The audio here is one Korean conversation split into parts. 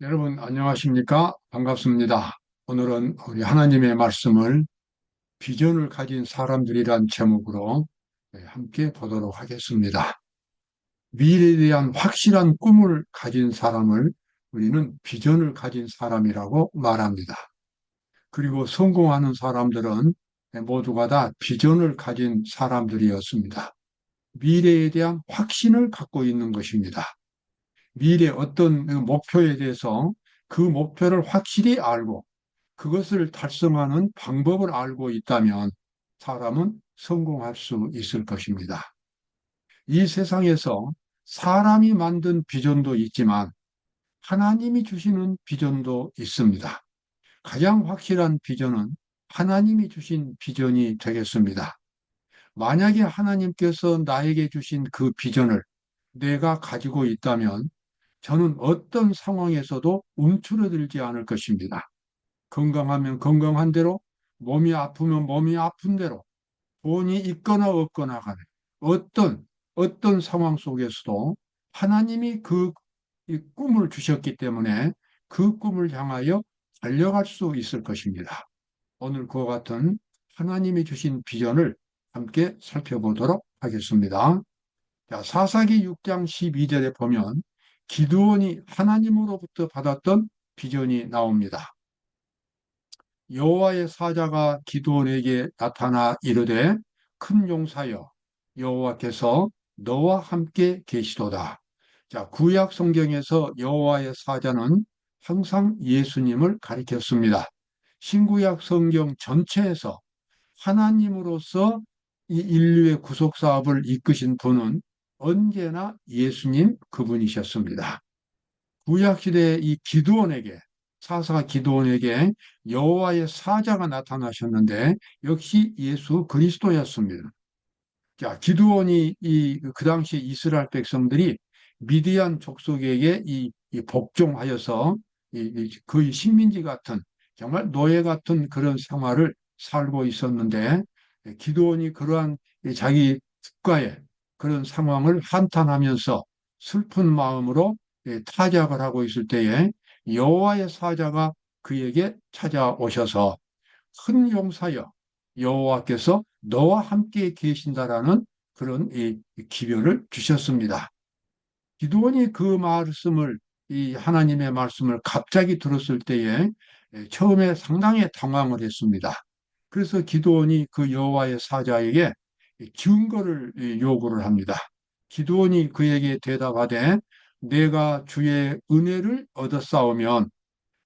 여러분 안녕하십니까? 반갑습니다. 오늘은 우리 하나님의 말씀을 비전을 가진 사람들이란 제목으로 네, 함께 보도록 하겠습니다. 미래에 대한 확실한 꿈을 가진 사람을 우리는 비전을 가진 사람이라고 말합니다. 그리고 성공하는 사람들은 모두가 다 비전을 가진 사람들이었습니다. 미래에 대한 확신을 갖고 있는 것입니다. 미래 어떤 목표에 대해서 그 목표를 확실히 알고 그것을 달성하는 방법을 알고 있다면 사람은 성공할 수 있을 것입니다. 이 세상에서 사람이 만든 비전도 있지만 하나님이 주시는 비전도 있습니다. 가장 확실한 비전은 하나님이 주신 비전이 되겠습니다. 만약에 하나님께서 나에게 주신 그 비전을 내가 가지고 있다면 저는 어떤 상황에서도 움츠러들지 않을 것입니다. 건강하면 건강한 대로, 몸이 아프면 몸이 아픈 대로, 돈이 있거나 없거나 간에 어떤, 어떤 상황 속에서도 하나님이 그 꿈을 주셨기 때문에 그 꿈을 향하여 달려갈 수 있을 것입니다. 오늘 그와 같은 하나님이 주신 비전을 함께 살펴보도록 하겠습니다. 자, 사사기 6장 12절에 보면 기드온이 하나님으로부터 받았던 비전이 나옵니다. 여호와의 사자가 기드온에게 나타나 이르되 큰 용사여 여호와께서 너와 함께 계시도다. 자, 구약 성경에서 여호와의 사자는 항상 예수님을 가리켰습니다. 신구약 성경 전체에서 하나님으로서 이 인류의 구속 사업을 이끄신 분은 언제나 예수님 그분이셨습니다. 구약시대의 이 기드온에게 사사 기드온에게 여호와의 사자가 나타나셨는데 역시 예수 그리스도였습니다. 자, 기드온이 이 그 당시 이스라엘 백성들이 미디안 족속에게 이, 이 복종하여서 이, 이 거의 식민지 같은 정말 노예 같은 그런 생활을 살고 있었는데 기드온이 그러한 자기 국가에 그런 상황을 한탄하면서 슬픈 마음으로 예, 타작을 하고 있을 때에 여호와의 사자가 그에게 찾아오셔서 큰 용사여 여호와께서 너와 함께 계신다라는 그런 이 기별을 주셨습니다. 기도원이 그 말씀을 이 하나님의 말씀을 갑자기 들었을 때에 예, 처음에 상당히 당황을 했습니다. 그래서 기도원이 그 여호와의 사자에게 증거를 요구를 합니다. 기도원이 그에게 대답하되 내가 주의 은혜를 얻었사오면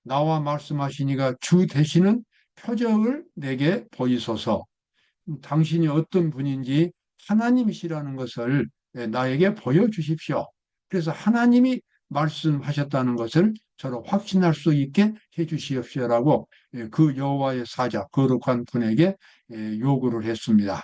나와 말씀하시니가 주 되시는 표적을 내게 보이소서. 당신이 어떤 분인지 하나님이시라는 것을 나에게 보여주십시오. 그래서 하나님이 말씀하셨다는 것을 저로 확신할 수 있게 해주시옵시오라고 그 여호와의 사자 거룩한 분에게 요구를 했습니다.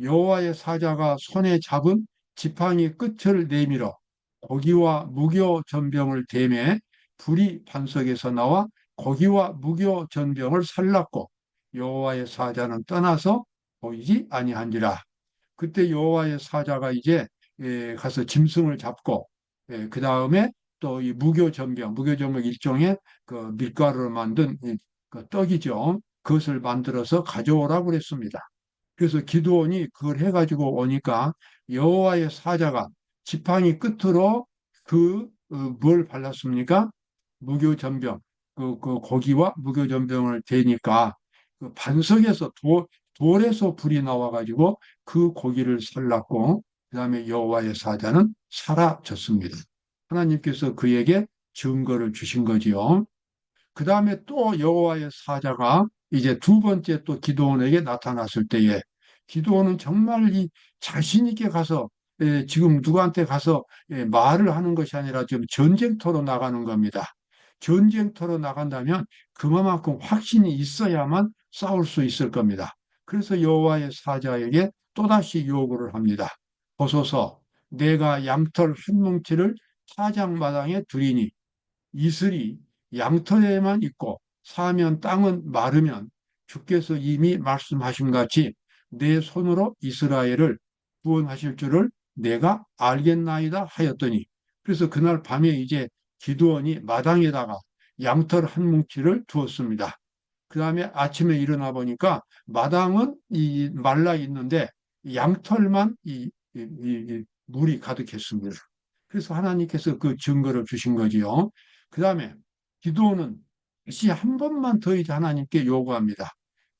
여호와의 사자가 손에 잡은 지팡이 끝을 내밀어 고기와 무교 전병을 대매 불이 반석에서 나와 고기와 무교 전병을 살랐고 여호와의 사자는 떠나서 보이지 아니한지라. 그때 여호와의 사자가 이제 예, 가서 짐승을 잡고 예, 그 다음에 또 이 무교 전병, 무교 전병 일종의 그 밀가루로 만든 그 떡이죠. 그것을 만들어서 가져오라고 그랬습니다. 그래서 기도원이 그걸 해가지고 오니까 여호와의 사자가 지팡이 끝으로 그뭘 어, 발랐습니까? 무교전병 그, 그 고기와 무교전병을 대니까 그 반석에서 도, 돌에서 불이 나와가지고 그 고기를 살랐고 그 다음에 여호와의 사자는 사라졌습니다. 하나님께서 그에게 증거를 주신 거지요. 그 다음에 또 여호와의 사자가 이제 두 번째 또 기도원에게 나타났을 때에 기도원은 정말 이 자신 있게 가서 예, 지금 누구한테 가서 예, 말을 하는 것이 아니라 지금 전쟁터로 나가는 겁니다. 전쟁터로 나간다면 그만큼 확신이 있어야만 싸울 수 있을 겁니다. 그래서 여호와의 사자에게 또다시 요구를 합니다. 보소서 내가 양털 한 뭉치를 타작마당에 두리니 이슬이 양털에만 있고 사면 땅은 마르면 주께서 이미 말씀하신 같이 내 손으로 이스라엘을 구원하실 줄을 내가 알겠나이다 하였더니 그래서 그날 밤에 이제 기도원이 마당에다가 양털 한 뭉치를 두었습니다. 그 다음에 아침에 일어나 보니까 마당은 이 말라 있는데 양털만 이, 이, 이 물이 가득했습니다. 그래서 하나님께서 그 증거를 주신 거지요. 그 다음에 기도원은 다시 한 번만 더 이제 하나님께 요구합니다.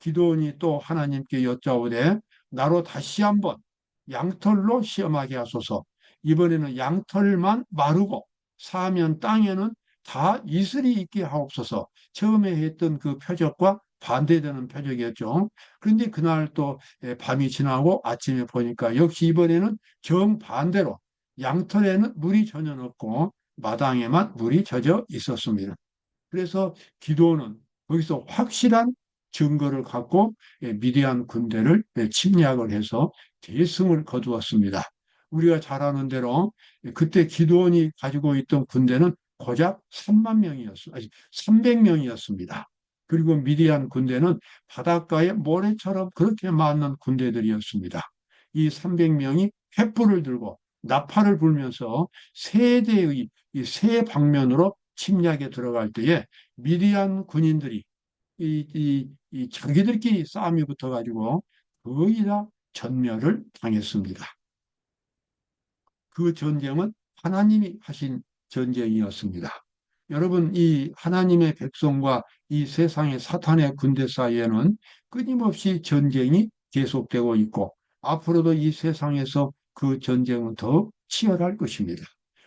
기도원이 또 하나님께 여짜오되 나로 다시 한번 양털로 시험하게 하소서. 이번에는 양털만 마르고 사면 땅에는 다 이슬이 있게 하옵소서. 처음에 했던 그 표적과 반대되는 표적이었죠. 그런데 그날 또 밤이 지나고 아침에 보니까 역시 이번에는 정반대로 양털에는 물이 전혀 없고 마당에만 물이 젖어 있었습니다. 그래서 기도는 거기서 확실한 증거를 갖고 미디안 군대를 침략을 해서 대승을 거두었습니다. 우리가 잘 아는 대로 그때 기도원이 가지고 있던 군대는 고작 3만 명이었습니다. 300명이었습니다. 그리고 미디안 군대는 바닷가에 모래처럼 그렇게 많은 군대들이었습니다. 이 300명이 횃불을 들고 나팔을 불면서 세 대의 세 방면으로 침략에 들어갈 때에 미디안 군인들이 이, 이, 이 자기들끼리 싸움이 붙어가지고 거의 다 전멸을 당했습니다. 그 전쟁은 하나님이 하신 전쟁이었습니다. 여러분, 이 하나님의 백성과 이 세상의 사탄의 군대 사이에는 끊임없이 전쟁이 계속되고 있고 앞으로도 이 세상에서 그 전쟁은 더 치열할 것입니다.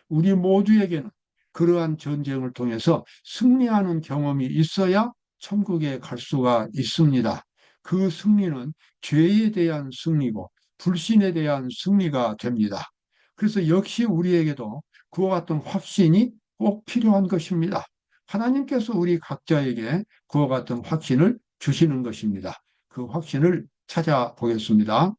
우리 모두에게는 그러한 전쟁을 통해서 승리하는 경험이 있어야 천국에 갈 수가 있습니다. 그 승리는 죄에 대한 승리고 불신에 대한 승리가 됩니다. 그래서 역시 우리에게도 그와 같은 확신이 꼭 필요한 것입니다. 하나님께서 우리 각자에게 그와 같은 확신을 주시는 것입니다. 그 확신을 찾아보겠습니다.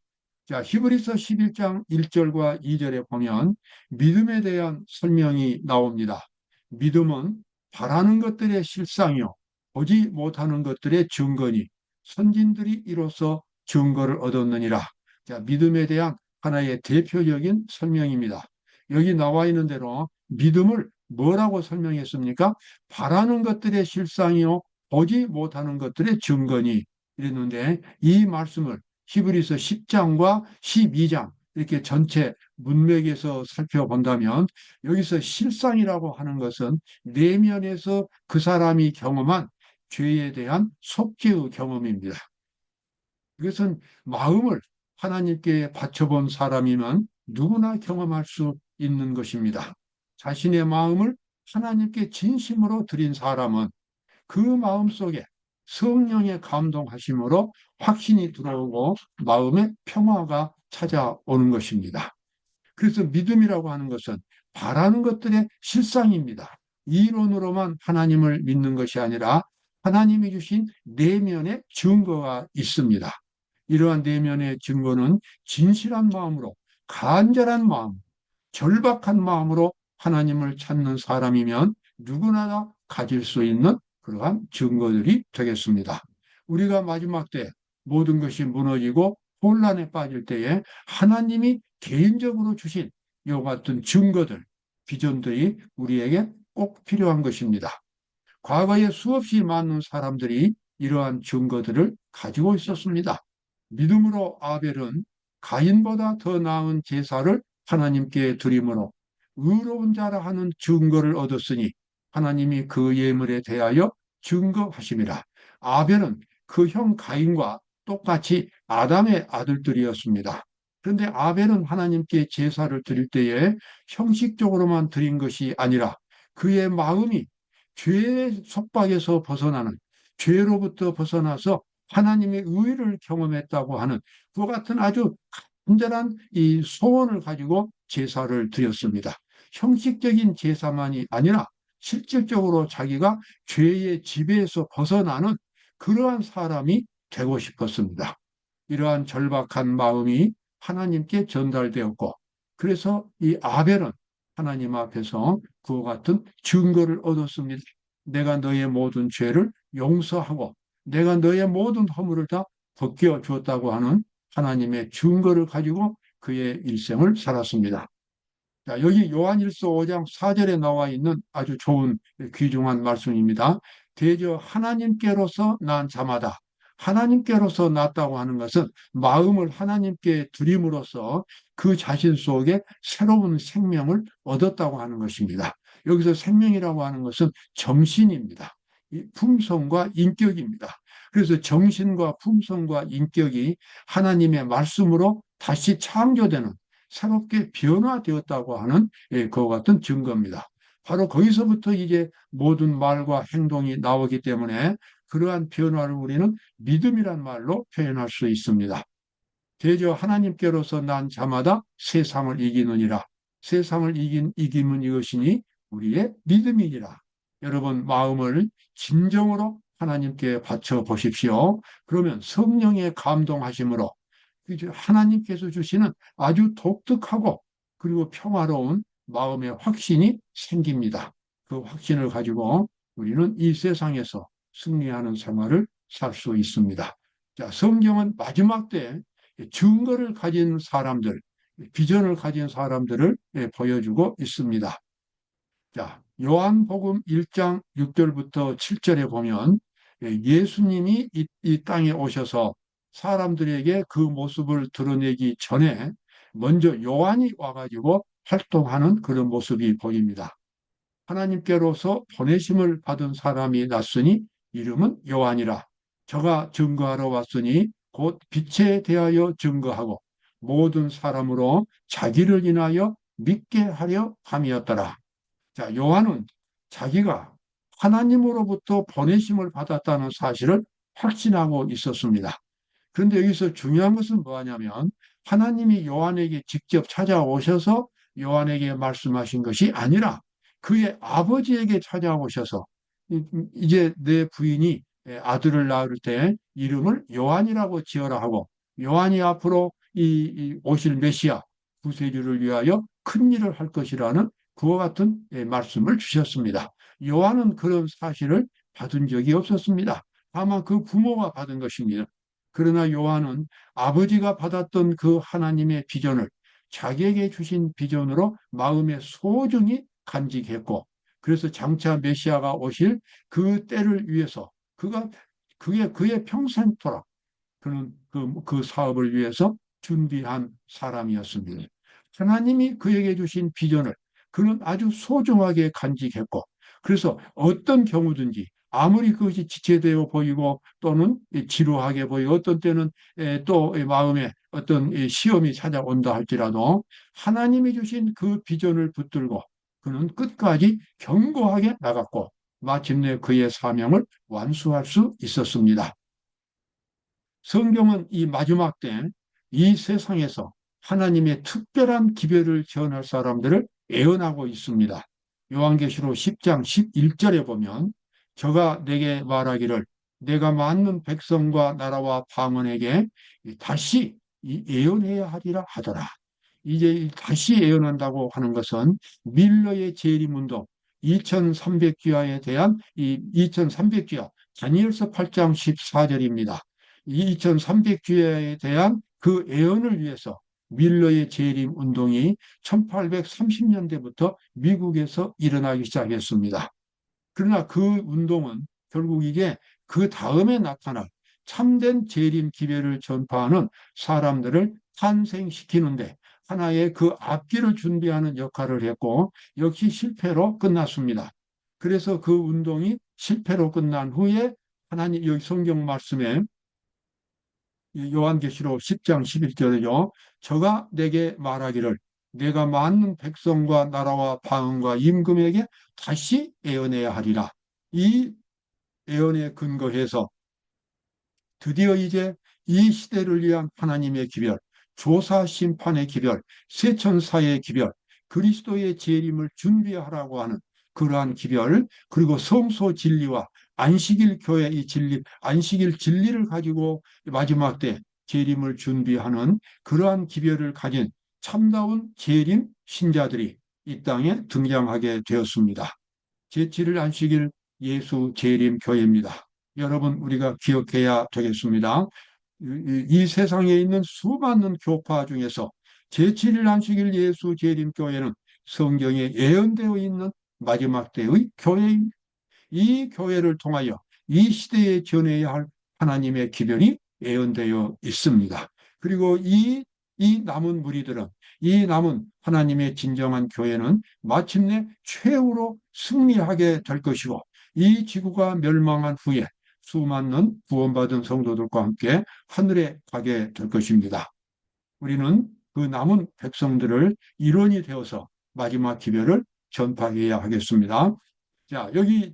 자, 히브리서 11장 1절과 2절에 보면 믿음에 대한 설명이 나옵니다. 믿음은 바라는 것들의 실상이요. 보지 못하는 것들의 증거니 선진들이 이로써 증거를 얻었느니라. 자, 믿음에 대한 하나의 대표적인 설명입니다. 여기 나와 있는 대로 믿음을 뭐라고 설명했습니까? 바라는 것들의 실상이요 보지 못하는 것들의 증거니 이랬는데 이 말씀을 히브리서 10장과 12장 이렇게 전체 문맥에서 살펴본다면 여기서 실상이라고 하는 것은 내면에서 그 사람이 경험한 죄에 대한 속죄의 경험입니다. 이것은 마음을 하나님께 바쳐본 사람이면 누구나 경험할 수 있는 것입니다. 자신의 마음을 하나님께 진심으로 드린 사람은 그 마음 속에 성령의 감동하심으로 확신이 들어오고 마음의 평화가 찾아오는 것입니다. 그래서 믿음이라고 하는 것은 바라는 것들의 실상입니다. 이론으로만 하나님을 믿는 것이 아니라 하나님이 주신 내면의 증거가 있습니다. 이러한 내면의 증거는 진실한 마음으로 간절한 마음, 절박한 마음으로 하나님을 찾는 사람이면 누구나 다 가질 수 있는 그러한 증거들이 되겠습니다. 우리가 마지막 때 모든 것이 무너지고 혼란에 빠질 때에 하나님이 개인적으로 주신 이와 같은 증거들, 비전들이 우리에게 꼭 필요한 것입니다. 과거에 수없이 많은 사람들이 이러한 증거들을 가지고 있었습니다. 믿음으로 아벨은 가인보다 더 나은 제사를 하나님께 드림으로 의로운 자라 하는 증거를 얻었으니 하나님이 그 예물에 대하여 증거하심이라. 아벨은 그 형 가인과 똑같이 아담의 아들들이었습니다. 그런데 아벨은 하나님께 제사를 드릴 때에 형식적으로만 드린 것이 아니라 그의 마음이 죄의 속박에서 벗어나는 죄로부터 벗어나서 하나님의 의를 경험했다고 하는 그와 같은 아주 간절한 이 소원을 가지고 제사를 드렸습니다. 형식적인 제사만이 아니라 실질적으로 자기가 죄의 지배에서 벗어나는 그러한 사람이 되고 싶었습니다. 이러한 절박한 마음이 하나님께 전달되었고 그래서 이 아벨은 하나님 앞에서 그와 같은 증거를 얻었습니다. 내가 너의 모든 죄를 용서하고 내가 너의 모든 허물을 다 벗겨 주었다고 하는 하나님의 증거를 가지고 그의 일생을 살았습니다. 자, 여기 요한일서 5장 4절에 나와 있는 아주 좋은 귀중한 말씀입니다. 대저 하나님께로서 난 자마다 하나님께로서 낳았다고 하는 것은 마음을 하나님께 드림으로써 그 자신 속에 새로운 생명을 얻었다고 하는 것입니다. 여기서 생명이라고 하는 것은 정신입니다. 품성과 인격입니다. 그래서 정신과 품성과 인격이 하나님의 말씀으로 다시 창조되는 새롭게 변화되었다고 하는 예, 그와 같은 증거입니다. 바로 거기서부터 이제 모든 말과 행동이 나오기 때문에 그러한 변화를 우리는 믿음이란 말로 표현할 수 있습니다. 대저 하나님께로서 난 자마다 세상을 이기느니라. 세상을 이긴 이김은 이것이니 우리의 믿음이니라. 여러분 마음을 진정으로 하나님께 바쳐 보십시오. 그러면 성령의 감동하심으로 하나님께서 주시는 아주 독특하고 그리고 평화로운 마음의 확신이 생깁니다. 그 확신을 가지고 우리는 이 세상에서 승리하는 생활을 살 수 있습니다. 자, 성경은 마지막 때 증거를 가진 사람들, 비전을 가진 사람들을 보여주고 있습니다. 자, 요한복음 1장 6절부터 7절에 보면 예수님이 이, 이 땅에 오셔서 사람들에게 그 모습을 드러내기 전에 먼저 요한이 와가지고 활동하는 그런 모습이 보입니다. 하나님께로서 보내심을 받은 사람이 났으니 이름은 요한이라. 저가 증거하러 왔으니 곧 빛에 대하여 증거하고 모든 사람으로 자기를 인하여 믿게 하려 함이었더라. 자, 요한은 자기가 하나님으로부터 보내심을 받았다는 사실을 확신하고 있었습니다. 그런데 여기서 중요한 것은 뭐냐면 하나님이 요한에게 직접 찾아오셔서 요한에게 말씀하신 것이 아니라 그의 아버지에게 찾아오셔서 이제 내 부인이 아들을 낳을 때 이름을 요한이라고 지어라 하고 요한이 앞으로 이, 오실 메시아 구세주를 위하여 큰 일을 할 것이라는 그와 같은 말씀을 주셨습니다. 요한은 그런 사실을 받은 적이 없었습니다. 다만 그 부모가 받은 것입니다. 그러나 요한은 아버지가 받았던 그 하나님의 비전을 자기에게 주신 비전으로 마음에 소중히 간직했고 그래서 장차 메시아가 오실 그 때를 위해서 그가 그게 그의 평생토록 그는 그, 그 사업을 위해서 준비한 사람이었습니다. 하나님이 그에게 주신 비전을 그는 아주 소중하게 간직했고 그래서 어떤 경우든지 아무리 그것이 지체되어 보이고 또는 지루하게 보이고 어떤 때는 또 마음에 어떤 시험이 찾아온다 할지라도 하나님이 주신 그 비전을 붙들고 그는 끝까지 견고하게 나갔고 마침내 그의 사명을 완수할 수 있었습니다. 성경은 이 마지막 때 이 세상에서 하나님의 특별한 기별을 전할 사람들을 예언하고 있습니다. 요한계시록 10장 11절에 보면 저가 내게 말하기를 내가 맞는 백성과 나라와 방언에게 다시 예언해야 하리라 하더라. 이제 다시 예언한다고 하는 것은 밀러의 재림 운동 2300주야에 대한 이 2300주야 다니엘서 8장 14절입니다. 이 2300주야에 대한 그 예언을 위해서 밀러의 재림 운동이 1830년대부터 미국에서 일어나기 시작했습니다. 그러나 그 운동은 결국 이게 그 다음에 나타날 참된 재림 기회를 전파하는 사람들을 탄생시키는데 하나의 그 앞길을 준비하는 역할을 했고 역시 실패로 끝났습니다. 그래서 그 운동이 실패로 끝난 후에 하나님 여기 성경 말씀에 요한계시록 10장 11절에요. 저가 내게 말하기를 내가 많은 백성과 나라와 방언과 임금에게 다시 애언해야 하리라. 이 애언에 근거해서 드디어 이제 이 시대를 위한 하나님의 기별, 조사 심판의 기별, 세천사의 기별, 그리스도의 재림을 준비하라고 하는 그러한 기별, 그리고 성소 진리와 안식일 교회 이 진리, 안식일 진리를 가지고 마지막 때 재림을 준비하는 그러한 기별을 가진 참다운 재림 신자들이 이 땅에 등장하게 되었습니다. 제7일 안식일 예수 재림 교회입니다. 여러분 우리가 기억해야 되겠습니다. 이, 이 세상에 있는 수많은 교파 중에서 제7일 안식일 예수 재림 교회는 성경에 예언되어 있는 마지막 때의 교회입니다. 이 교회를 통하여 이 시대에 전해야 할 하나님의 기별이 예언되어 있습니다. 그리고 이, 이 남은 무리들은 이 남은 하나님의 진정한 교회는 마침내 최후로 승리하게 될 것이고 이 지구가 멸망한 후에 수많은 구원받은 성도들과 함께 하늘에 가게 될 것입니다. 우리는 그 남은 백성들을 일원이 되어서 마지막 기별을 전파해야 하겠습니다. 자, 여기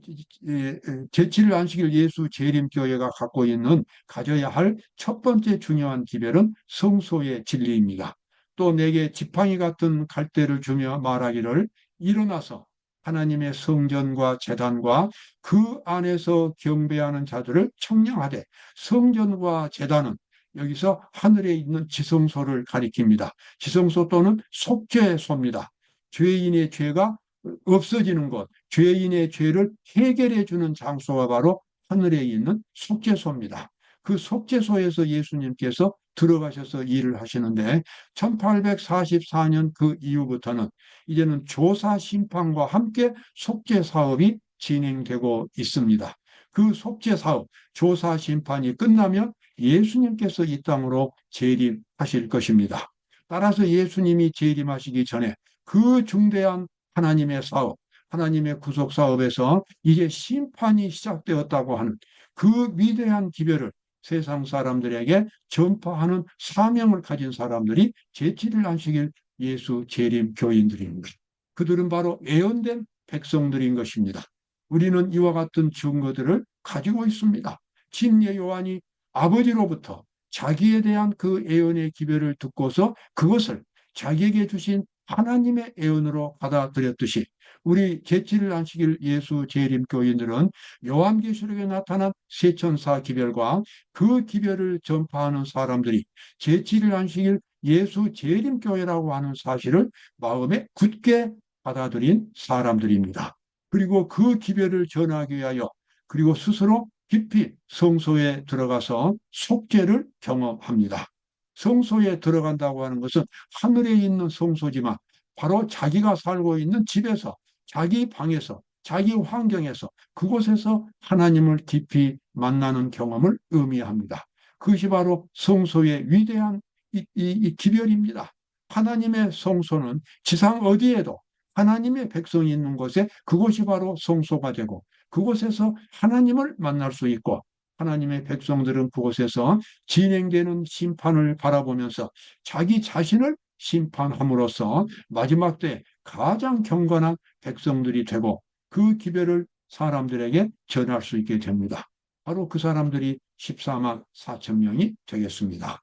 제7일 안식일 예수 재림교회가 갖고 있는 가져야 할 첫 번째 중요한 기별은 성소의 진리입니다. 또 내게 지팡이 같은 갈대를 주며 말하기를 일어나서 하나님의 성전과 재단과 그 안에서 경배하는 자들을 청량하되 성전과 재단은 여기서 하늘에 있는 지성소를 가리킵니다. 지성소 또는 속죄소입니다. 죄인의 죄가 없어지는 것, 죄인의 죄를 해결해 주는 장소가 바로 하늘에 있는 속죄소입니다. 그 속죄소에서 예수님께서 들어가셔서 일을 하시는데 1844년 그 이후부터는 이제는 조사 심판과 함께 속죄 사업이 진행되고 있습니다. 그 속죄 사업, 조사 심판이 끝나면 예수님께서 이 땅으로 재림하실 것입니다. 따라서 예수님이 재림하시기 전에 그 중대한 하나님의 사업, 하나님의 구속 사업에서 이제 심판이 시작되었다고 하는 그 위대한 기별을 세상 사람들에게 전파하는 사명을 가진 사람들이 제7일 안식일 예수 재림 교인들입니다. 그들은 바로 예언된 백성들인 것입니다. 우리는 이와 같은 증거들을 가지고 있습니다. 진예 요한이 아버지로부터 자기에 대한 그 예언의 기별을 듣고서 그것을 자기에게 주신 하나님의 예언으로 받아들였듯이 우리 제7일 안식일 예수 재림 교인들은 요한계시록에 나타난 세천사 기별과 그 기별을 전파하는 사람들이 제7일 안식일 예수 재림 교회라고 하는 사실을 마음에 굳게 받아들인 사람들입니다. 그리고 그 기별을 전하기 위하여 그리고 스스로 깊이 성소에 들어가서 속죄를 경험합니다. 성소에 들어간다고 하는 것은 하늘에 있는 성소지만 바로 자기가 살고 있는 집에서 자기 방에서 자기 환경에서 그곳에서 하나님을 깊이 만나는 경험을 의미합니다. 그것이 바로 성소의 위대한 이, 이, 이 기별입니다. 하나님의 성소는 지상 어디에도 하나님의 백성이 있는 곳에 그곳이 바로 성소가 되고 그곳에서 하나님을 만날 수 있고 하나님의 백성들은 그곳에서 진행되는 심판을 바라보면서 자기 자신을 심판함으로써 마지막 때 가장 경건한 백성들이 되고 그 기별을 사람들에게 전할 수 있게 됩니다. 바로 그 사람들이 14만 4천 명이 되겠습니다.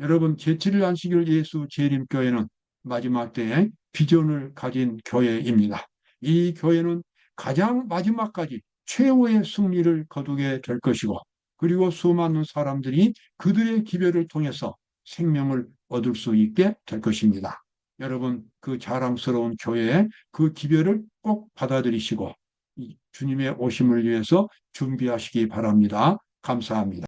여러분 제7일 안식일 예수 재림교회는 마지막 때에 비전을 가진 교회입니다. 이 교회는 가장 마지막까지 최후의 승리를 거두게 될 것이고 그리고 수많은 사람들이 그들의 기별을 통해서 생명을 얻을 수 있게 될 것입니다. 여러분 그 자랑스러운 교회의 그 기별을 꼭 받아들이시고 주님의 오심을 위해서 준비하시기 바랍니다. 감사합니다.